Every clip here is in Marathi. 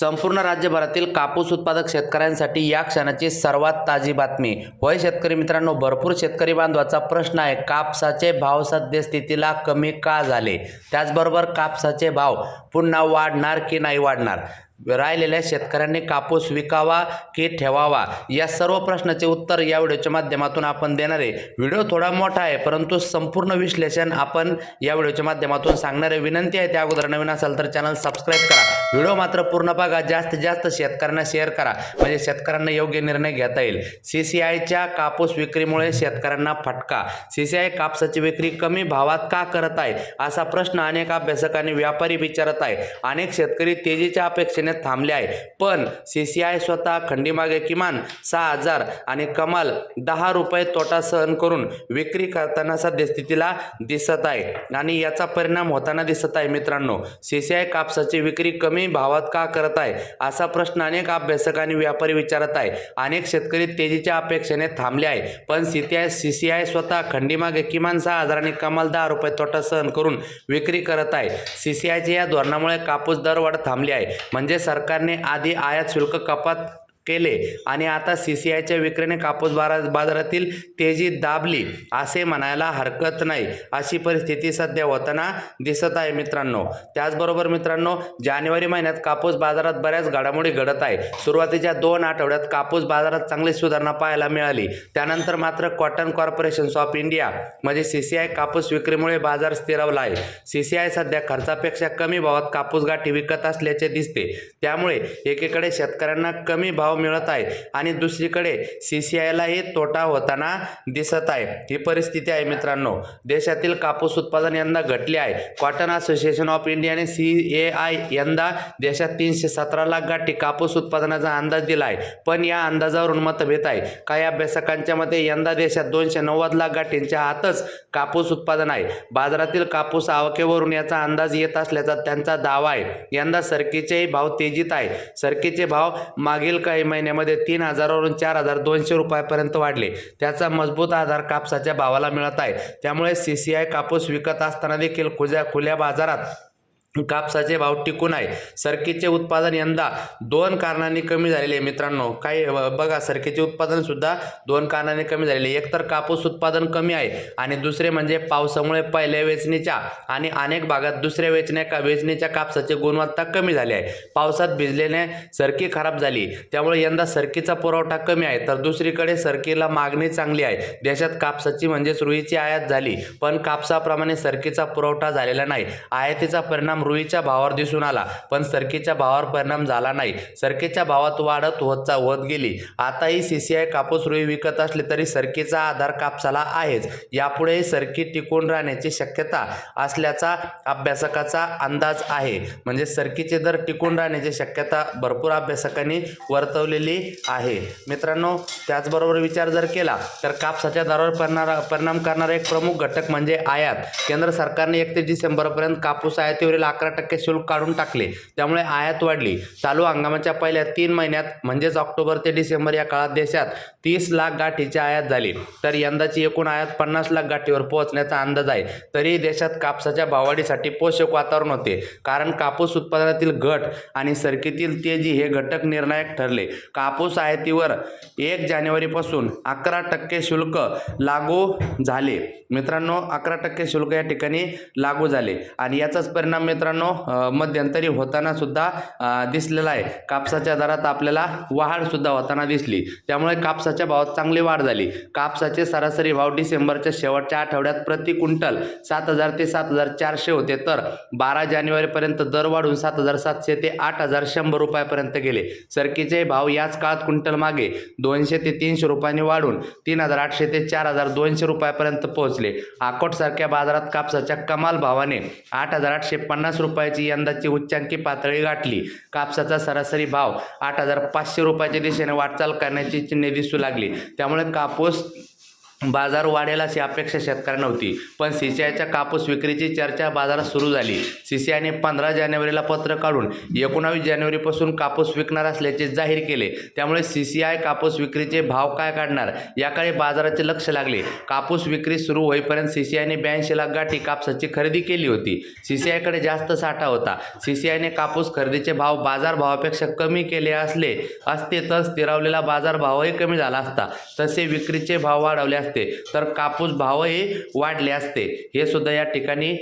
संपूर्ण राज्यभरातील कापूस उत्पादक शेतकऱ्यांसाठी या क्षणाची सर्वात ताजी बातमी. होय शेतकरी मित्रांनो भरपूर शेतकरी बांधवाचा प्रश्न आहे कापसाचे भाव सद्यस्थितीला कमी का झाले? त्याचबरोबर कापसाचे भाव पुन्हा वाढणार की नाही वाढणार? राहिलेल्या शेतकऱ्यांनी कापूस विकावा की ठेवावा? या सर्व प्रश्नाचे उत्तर या व्हिडिओच्या माध्यमातून आपण देणार आहे. व्हिडिओ थोडा मोठा आहे परंतु संपूर्ण विश्लेषण आपण या व्हिडिओच्या माध्यमातून सांगणारे विनंती आहे त्या अगोदर नवीन असाल तर चॅनल सबस्क्राईब करा. व्हिडिओ मात्र पूर्ण बघा जास्तीत जास्त शेतकऱ्यांना शेअर करा. म्हणजे शेतकऱ्यांना योग्य निर्णय घेता येईल. सी सी आयच्या कापूस विक्रीमुळे शेतकऱ्यांना फटका. सी सी आय कापसाची विक्री कमी भावात का करत आहे? असा प्रश्न अनेक अभ्यासक आणि व्यापारी विचारत आहे. अनेक शेतकरी तेजीच्या अपेक्षेने थांबले आहे. पण सी सी आय स्वतः खंडीमागे किमान सहा हजार आणि कमाल दहा रुपये तोटा सहन करून विक्री करताना सध्या स्थितीला दिसत आहे. आणि याचा परिणाम होताना दिसत आहे मित्रांनो. सी सी आय कापसाची विक्री कमी भावात का करत आहे? असा प्रश्न अनेक अभ्यासक आणि व्यापारी विचारत आहे. अनेक शेतकरी तेजीच्या अपेक्षेने थांबले आहे. पण C T I C C I स्वतः खंडीमागे किमान सहा हजार आणि कमाल दहा रुपये तोटा सहन करून विक्री करत आहे. सी सी आयच्या या धोरणामुळे कापूस दरवाढ थांबली आहे. म्हणजे म्हणजे सरकारने आधी आयात शुल्क कपात केले. आणि आता सी सी आयच्या विक्रीने कापूस बारा बाजारातील तेजी दाबली असे म्हणायला हरकत नाही. अशी परिस्थिती सध्या होताना दिसत आहे मित्रांनो. त्याचबरोबर मित्रांनो जानेवारी महिन्यात कापूस बाजारात बऱ्याच घडामोडी घडत आहे. सुरुवातीच्या दोन आठवड्यात कापूस बाजारात चांगली सुधारणा पाहायला मिळाली. त्यानंतर मात्र कॉटन कॉर्पोरेशन्स ऑफ इंडिया म्हणजे सी सी आय कापूस विक्रीमुळे बाजार स्थिरावला आहे. सी सी आय सध्या खर्चापेक्षा कमी भावात कापूस गाठी विकत असल्याचे दिसते. त्यामुळे एकीकडे शेतकऱ्यांना कमी भाव मिळत आहे. आणि दुसरीकडे सी सी आयलाही तोटा होताना दिसत आहे. ही परिस्थिती आहे मित्रांनो. देशातील कापूस उत्पादन यंदा घटले आहे. कॉटन असोसिएशन ऑफ इंडियाने सी ए आय यंदा देशात तीनशे सतरा लाख गाठी कापूस उत्पादनाचा अंदाज दिला आहे. पण या अंदाजावरून मतभेद आहे. काही अभ्यासकांच्या मते यंदा देशात दोनशे नव्वद लाख गाठींच्या आतच कापूस उत्पादन आहे. बाजारातील कापूस आवकेवरून याचा अंदाज येत असल्याचा त्यांचा दावा आहे. यंदा सरकीचेही भाव तेजीत आहे. सरकीचे भाव मागील काही महिन्यामध्ये तीन हजारावरून चार हजार दोनशे रुपयापर्यंत वाढले. त्याचा मजबूत आधार कापसाच्या भावाला मिळत आहे. त्यामुळे सी सी आय कापूस विकत असताना देखील खुल्या खुल्या बाजारात कापसाचे भाव टिकून आहे. सरकीचे उत्पादन यंदा दोन कारणांनी कमी झालेले आहे मित्रांनो. काही बघा सरकीचे उत्पादन सुद्धा दोन कारणांनी कमी झालेले एकतर कापूस उत्पादन कमी आहे आणि दुसरे म्हणजे पावसामुळे पहिल्या वेचणीच्या आणि अनेक भागात दुसऱ्या वेचण्या का वेचणीच्या कापसाची गुणवत्ता कमी झाली आहे. पावसात भिजल्याने सरकी खराब झाली. त्यामुळे यंदा सरकीचा पुरवठा कमी आहे. तर दुसरीकडे सरकीला मागणी चांगली आहे. देशात कापसाची म्हणजेच रुईची आयात झाली. पण कापसाप्रमाणे सरकीचा पुरवठा झालेला नाही. आयातीचा परिणाम रुईच्या भावावर दिसून आला. पण सरकीच्या भावावर परिणाम झाला नाही. सरकीच्या भावात वाढत होत होत गेली. आताही सी सी आय कापूस रुई विकत असले तरी सरकीचा आधार कापसाला आहेच. यापुढेही सरकी टिकून राहण्याची शक्यता असल्याचा अभ्यासकाचा अंदाज आहे. म्हणजे सरकीचे दर टिकून राहण्याची शक्यता भरपूर अभ्यासकांनी वर्तवलेली आहे. मित्रांनो त्याचबरोबर विचार जर केला तर कापसाच्या दरावर पडणारा परिणाम करणारा एक प्रमुख घटक म्हणजे आयात. केंद्र सरकारने एकतीस डिसेंबरपर्यंत कापूस आयातीवरील अकरा टक्के शुल्क काढून टाकले. त्यामुळे आयात वाढली. चालू हंगामाच्या पहिल्या तीन महिन्यात म्हणजेच ऑक्टोबर ते डिसेंबर या काळात देशात तीस लाख गाठीची आयात झाली. तर यंदाची एकूण आयात पन्नास लाख गाठीवर पोहोचण्याचा अंदाज आहे. तरी देशात कापसाच्या भाववाढीसाठी पोषक वातावरण होते. कारण कापूस उत्पादनातील घट आणि सरकीतील तेजी हे घटक निर्णायक ठरले. कापूस आयातीवर एक जानेवारीपासून अकरा टक्के शुल्क लागू झाले. मित्रांनो अकरा टक्के शुल्क या ठिकाणी लागू झाले. आणि याचाच परिणाम मित्रांनो मित्रांनो मध्यंतरी होताना सुद्धा दिसलेला आहे. कापसाच्या दरात आपल्याला वाढ सुद्धा होताना दिसली. त्यामुळे कापसाच्या भावात चांगली वाढ झाली. कापसाचे सरासरी भाव डिसेंबरच्या शेवटच्या आठवड्यात प्रति क्विंटल सात हजार ते सात हजार चारशे होते. तर बारा जानेवारीपर्यंत दर वाढून सात हजार सातशे ते आठ हजार शंभर रुपयापर्यंत गेले. सरकीचे भाव याच काळात क्विंटल मागे दोनशे ते तीनशे रुपयांनी वाढून तीन हजार आठशे ते चार हजार दोनशे रुपयापर्यंत पोहोचले. आकोटसारख्या बाजारात कापसाच्या कमाल भावाने आठ हजार आठशे पन्नास रुपयाची यंदाची उच्चांकी पातळी गाठली. कापसाचा सरासरी भाव आठ हजार पाचशे रुपयाच्या दिशेने वाटचाल करण्याची चिन्हे दिसू लागली. त्यामुळे कापूस बाजार वाढेल अशी अपेक्षा शेतकऱ्यांना होती. पण सी सी आयच्या कापूस विक्रीची चर्चा बाजारात सुरू झाली. सी सी आयने पंधरा जानेवारीला पत्र काढून एकोणावीस जानेवारीपासून कापूस विकणार असल्याचे जाहीर केले. त्यामुळे सी सी आय कापूस विक्रीचे भाव काय काढणार याकडे बाजाराचे लक्ष लागले. कापूस विक्री सुरू होईपर्यंत सी सी आयने ब्याऐंशी लाख गाठी कापसाची खरेदी केली होती. सी सी आयकडे जास्त साठा होता. सी सी आयने कापूस खरेदीचे भाव बाजारभावापेक्षा कमी केले असले असते तर स्थिरावलेला बाजारभावही कमी झाला असता. तसे विक्रीचे भाव वाढवले असते तर कापूस भावही वाढले असते. हे सुद्धा या ठिकाणी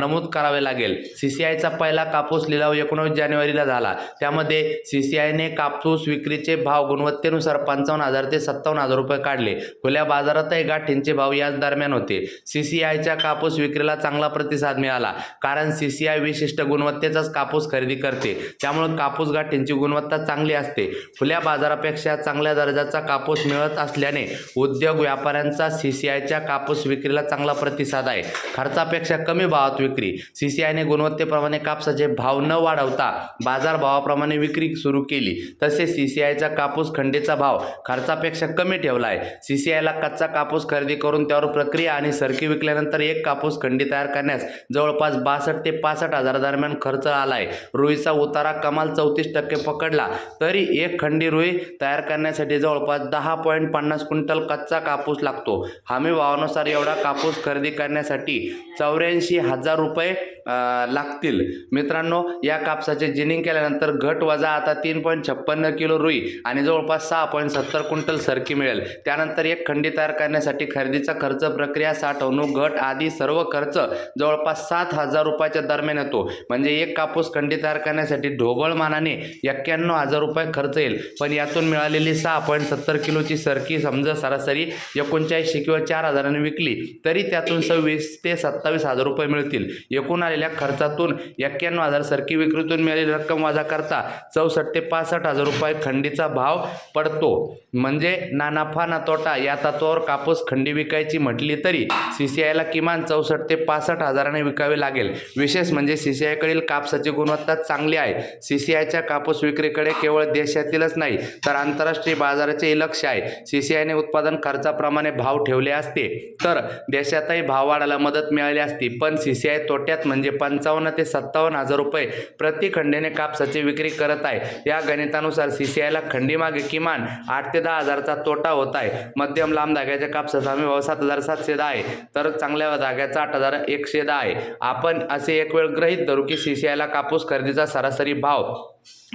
नमूद करावे लागेल. सी सी आयचा पहिला कापूस लिलाव एकोणावीस जानेवारीला झाला. त्यामध्ये सी सी आयने कापूस विक्रीचे भाव गुणवत्तेनुसार पंचावन्न हजार ते सत्तावन्न हजार रुपये काढले. खुल्या बाजारातही गाठींचे भाव याच दरम्यान होते. सी सी आयच्या कापूस विक्रीला चांगला प्रतिसाद मिळाला कारण सी सी आय विशिष्ट गुणवत्तेचाच कापूस खरेदी करते. त्यामुळे कापूस गाठींची गुणवत्ता चांगली असते. खुल्या बाजारापेक्षा चांगल्या दर्जाचा कापूस मिळत असल्याने उद्योग व्यापाऱ्यांचा सी सी आयच्या कापूस विक्रीला चांगला प्रतिसाद आहे. खर्चापेक्षा कमी भावात विक्री. सी सी आयने गुणवत्तेप्रमाणे कापसाचे भाव न वाढवता बाजारभावाप्रमाणे विक्री सुरू केली. तसेच सी सी आयचा कापूस खंडीचा भाव खर्चापेक्षा कमी ठेवला आहे. सी सी आयला कच्चा कापूस खरेदी करून त्यावर प्रक्रिया आणि सरकी विकल्यानंतर एक कापूस खंडी तयार करण्यास जवळपास बासष्ट ते पासष्ट हजार दरम्यान खर्च आला आहे. रुईचा उतारा कमाल चौतीस टक्के पकडला. तरी एक खंडी रुई तयार करण्यासाठी जवळपास दहा पॉईंट पन्नास क्विंटल कच्चा कापूस लागतो. हमी भावानुसार एवढा कापूस खरेदी करण्यासाठी चौऱ्याऐंशी हजार रुपये लागतील. मित्रांनो या कापसाचे जिनिंग केल्यानंतर घट वजा आता तीन पॉईंट छप्पन्न किलो रुई आणि जवळपास सहा पॉईंट सत्तर क्विंटल सरकी मिळेल. त्यानंतर एक खंडी तयार करण्यासाठी खरेदीचा खर्च प्रक्रिया साठवणूक घट आदी सर्व खर्च जवळपास सात हजार रुपयाच्या दरम्यान येतो. म्हणजे एक कापूस खंडी तयार करण्यासाठी ढोबळ मानाने एक्क्याण्णव हजार रुपये खर्च येईल. पण यातून मिळालेली सहा पॉईंट सत्तर किलोची सरकी समजा सरासरी एकोणचाळीसशे किंवा चार हजारांनी विकली तरी त्यातून सव्वीस ते सत्तावीस हजार रुपये मिळतील. एकूण आलेल्या खर्चातून एक्क्याण्णव हजार सरकी विक्रीतून मिळालेली रक्कम वजा करता चौसष्ट ते पासष्ट हजार रुपये खंडीचा भाव पडतो. म्हणजे ना नफा ना तोटा या तत्वावर कापूस खंडी विकायची म्हटली तरी सी सी आयला किमान चौसष्ट ते पासष्ट हजाराने विकावे लागेल. विशेष म्हणजे सी सी आयकडील कापसाची गुणवत्ता चांगली आहे. सी सी आयच्या कापूस विक्रीकडे केवळ देशातीलच नाही तर आंतरराष्ट्रीय बाजाराचेही लक्ष आहे. सी सी आयने उत्पादन खर्चाप्रमाणे भाव ठेवले असते तर देशातही भाव वाढायला मदत मिळाली असती पण सी सी आय तोट्यात म्हणजे म्हणजे पंचावन्न ते सत्तावन्न हजार रुपये प्रति खंडेने कापसाची विक्री करत आहे. या गणितानुसार सी सी आयला खंडीमागे किमान आठ ते दहा हजारचा तोटा होत आहे. मध्यम लांब धाग्याच्या कापसाचा हमी भाव सात हजार सातशे दहा आहे. तर चांगल्या धाग्याचा आठ हजार एकशे दहा आहे. आपण असे एक वेळ गृहीत धरू की सी सी आयला कापूस खरेदीचा सरासरी भाव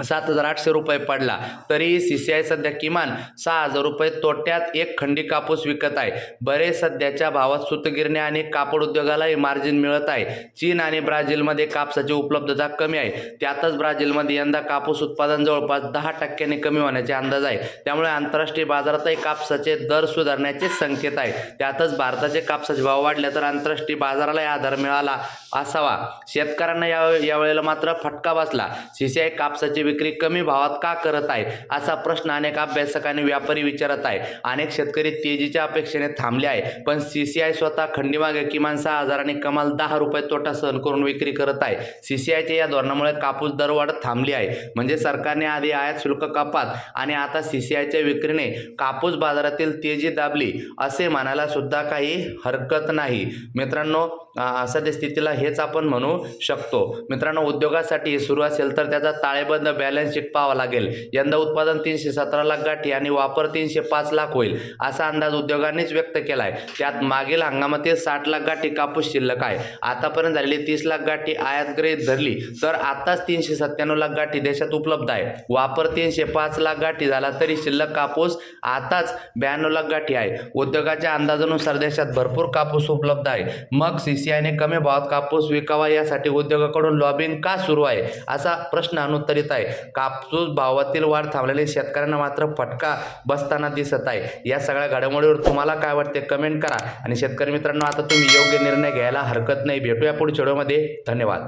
सात हजार आठशे रुपये पडला. तरी सी सी आय सध्या किमान सहा हजार रुपये तोट्यात एक खंडी कापूस विकत आहे. बरे सध्याच्या भावात सूतगिरण्या आणि कापड उद्योगालाही मार्जिन मिळत आहे. चीन आणि ब्राझीलमध्ये कापसाची उपलब्धता कमी आहे. त्यातच ब्राझीलमध्ये यंदा कापूस उत्पादन जवळपास दहा टक्क्यांनी कमी होण्याचे अंदाज आहे. त्यामुळे आंतरराष्ट्रीय बाजारातही कापसाचे दर सुधारण्याचे संकेत आहे. त्यातच भारताचे कापसाचे भाव वाढले तर आंतरराष्ट्रीय बाजारालाही आधार मिळाला असावा. शेतकऱ्यांना या यावेळेला मात्र फटका बसला. सीसीआय कापसाची विक्री कमी भावात का करत आहे? असा प्रश्न अनेक अभ्यासक आणि व्यापारी विचारत आहे. अनेक शेतकरी तेजीच्या अपेक्षेने थांबले आहे. पण सीसीआय स्वतः खंडीमागे किमान सहा हजार आणि कमाल दहा रुपये तोटा सहन करून विक्री करत आहे. सीसीआयच्या या धोरणामुळे कापूस दरवाढ थांबली आहे. म्हणजे सरकारने आधी आयात शुल्क कपात आणि आता सीसीआयच्या विक्रीने कापूस बाजारातील तेजी दाबली असे म्हणायला सुद्धा काही हरकत नाही. मित्रांनो सद्यस्थितीला हेच आपण म्हणू शकतो. मित्रांनो उद्योगासाठी सुरू असेल तर त्याचा ताळेबंद बॅलन्स शीट पाहावा लागेल. यंदा उत्पादन तीनशे सतरा लाख गाठी आणि वापर तीनशे पाच लाख होईल असा अंदाज उद्योगांनीच व्यक्त केला आहे त्यात मागील हंगामातील साठ लाख गाठी कापूस शिल्लक आहे. आतापर्यंत झालेली तीस लाख गाठी आयात गृहीत धरली तर आताच तीनशे सत्त्याण्णव लाख गाठी देशात उपलब्ध आहे. वापर तीनशे पाच लाख गाठी झाला तरी शिल्लक कापूस आताच ब्याण्णव लाख गाठी आहे. उद्योगाच्या अंदाजानुसार देशात भरपूर कापूस उपलब्ध आहे. मग सीसीआयने कमी भावात कापूस विकावा यासाठी उद्योगाकडून लॉबिंग का सुरू आहे असा प्रश्न अनुत्तरित आहे. कापूस भावातील वाढ थांबलेले शेतकऱ्यांना मात्र फटका बसताना दिसत आहे. या सगळ्या घडामोडीवर तुम्हाला काय वाटते कमेंट करा. आणि शेतकरी मित्रांनो आता तुम्ही योग्य निर्णय घ्यायला हरकत नाही. भेटूया पुढच्या व्हिडिओमध्ये. धन्यवाद.